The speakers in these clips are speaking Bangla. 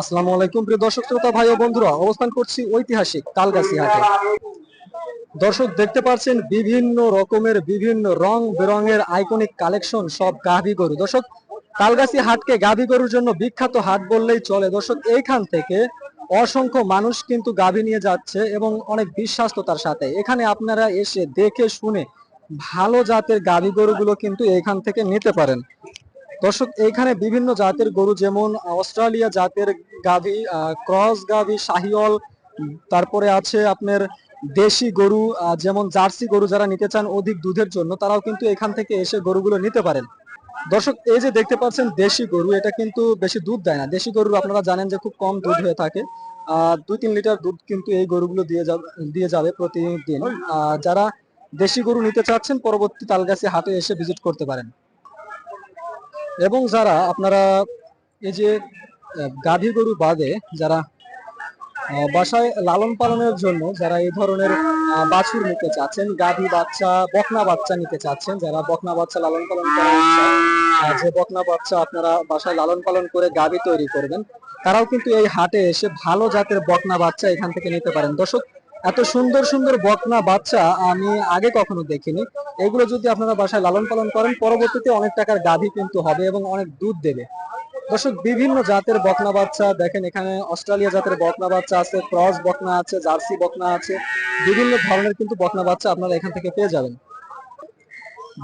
আসসালামু আলাইকুম, প্রিয় দর্শক শ্রোতা, ভাই ও বন্ধুরা। অবস্থান করছি ঐতিহাসিক তালগাছি হাটে। দর্শক, দেখতে পাচ্ছেন বিভিন্ন রকমের, বিভিন্ন রং বেরঙের আইকনিক কালেকশন সব গাভী গরু। দর্শক তালগাছি হাটকে গাভী গরুর জন্য বিখ্যাত হাট বললেই চলে। দর্শক, এইখান থেকে অসংখ্য মানুষ কিন্তু গাভী নিয়ে যাচ্ছে এবং অনেক বিশ্বাস্ততার সাথে। এখানে আপনারা এসে দেখে শুনে ভালো জাতের গাভী গরুগুলো কিন্তু এখান থেকে নিতে পারেন। দর্শক এখানে বিভিন্ন জাতের গরু যেমন অস্ট্রেলিয়া জাতের গাভী ক্রস গাভী, শাহিওল, তারপরে আছে আপনার দেশি গরু যেমন জার্সি গরু যারা নিতে চান অধিক দুধের জন্য, তারাও কিন্তু এখান থেকে এসে গরুগুলো নিতে পারেন। দর্শক, এই যে দেখতে পাচ্ছেন দেশি গরু, এটা কিন্তু বেশি দুধ দেয় না। দেশি গরু আপনারা জানেন যে খুব কম দুধ হয়ে থাকে। আহ, দুই তিন লিটার দুধ কিন্তু এই গরুগুলো দিয়ে যাবে দিয়ে যাবে প্রতিদিন। যারা দেশি গরু নিতে চাচ্ছেন, পরবর্তী তালগাছি হাটে এসে ভিজিট করতে পারেন। এবং যারা আপনারা এই যে গাভী গরু বাদে যারা বাসায় লালন পালনের জন্য যারা এই ধরনের বাছুর নিতে চাচ্ছেন, গাভী বাচ্চা, বকনা বাচ্চা নিতে চাচ্ছেন, যারা বকনা বাচ্চা লালন পালন করার যে বকনা বাচ্চা আপনারা বাসায় লালন পালন করে গাভী তৈরি করবেন, তারাও কিন্তু এই হাটে এসে ভালো জাতের বকনা বাচ্চা এখান থেকে নিতে পারেন। দর্শক এত সুন্দর সুন্দর বকনা বাচ্চা আমি আগে কখনো দেখিনি। এগুলো যদি আপনারা বাসায় লালন পালন করেন পরবর্তীতে অনেক টাকার গাভী কিন্তু হবে এবং অনেক দুধ দেবে। দর্শক বিভিন্ন জাতের বকনা বাচ্চা দেখেন এখানে অস্ট্রেলিয়া জাতের বকনা বাচ্চা আছে ক্রস বকনা আছে জার্সি বকনা আছে বিভিন্ন ধরনের কিন্তু বকনা বাচ্চা আপনারা এখান থেকে পেয়ে যাবেন।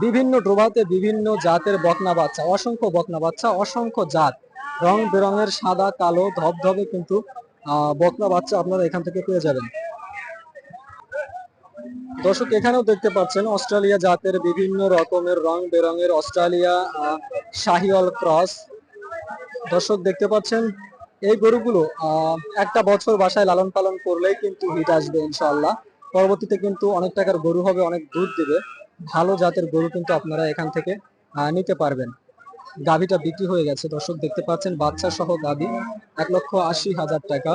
বিভিন্ন ডোবাতে বিভিন্ন জাতের বকনা বাচ্চা অসংখ্য বকনা বাচ্চা অসংখ্য জাত। রং বেরঙের সাদা কালো ধবধবে কিন্তু আহ, বকনা বাচ্চা আপনারা এখান থেকে পেয়ে যাবেন। দর্শক, এখানেও দেখতে পাচ্ছেন অস্ট্রেলিয়া জাতের বিভিন্ন রকমের রং বেরঙের অস্ট্রেলিয়া শাহিওয়াল ক্রস। দর্শক, দেখতে পাচ্ছেন এই গরুগুলো একটা বছর বাসায় লালন পালন করলেই কিন্তু হিট আসবে, ইনশাআল্লাহ। পরবর্তীতে কিন্তু অনেক টাকার গরু হবে, অনেক দুধ দেবে। ভালো জাতের গরু কিন্তু আপনারা এখান থেকে নিতে পারবেন। গাভীটা বিক্রি হয়ে গেছে। দর্শক, দেখতে পাচ্ছেন বাচ্চা সহ গাভী, এক লক্ষ আশি হাজার টাকা।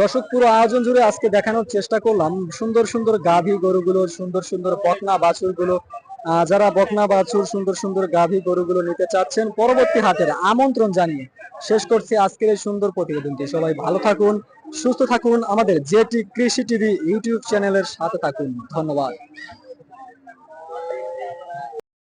দর্শক, পুরো আয়োজন জুড়ে আজকে দেখানোর চেষ্টা করলাম। সুন্দর সুন্দর গাভী গরুগুলো, সুন্দর সুন্দর বকনা বাছুরগুলো গুলো যারা বকনা বাছুর, সুন্দর সুন্দর গাভী গরুগুলো নিতে চাচ্ছেন, পরবর্তী হাতের আমন্ত্রণ জানিয়ে শেষ করছি আজকের এই সুন্দর প্রতিবেদনটি। সবাই ভালো থাকুন, সুস্থ থাকুন। আমাদের জেটি কৃষি টিভি ইউটিউব চ্যানেলের সাথে থাকুন। ধন্যবাদ।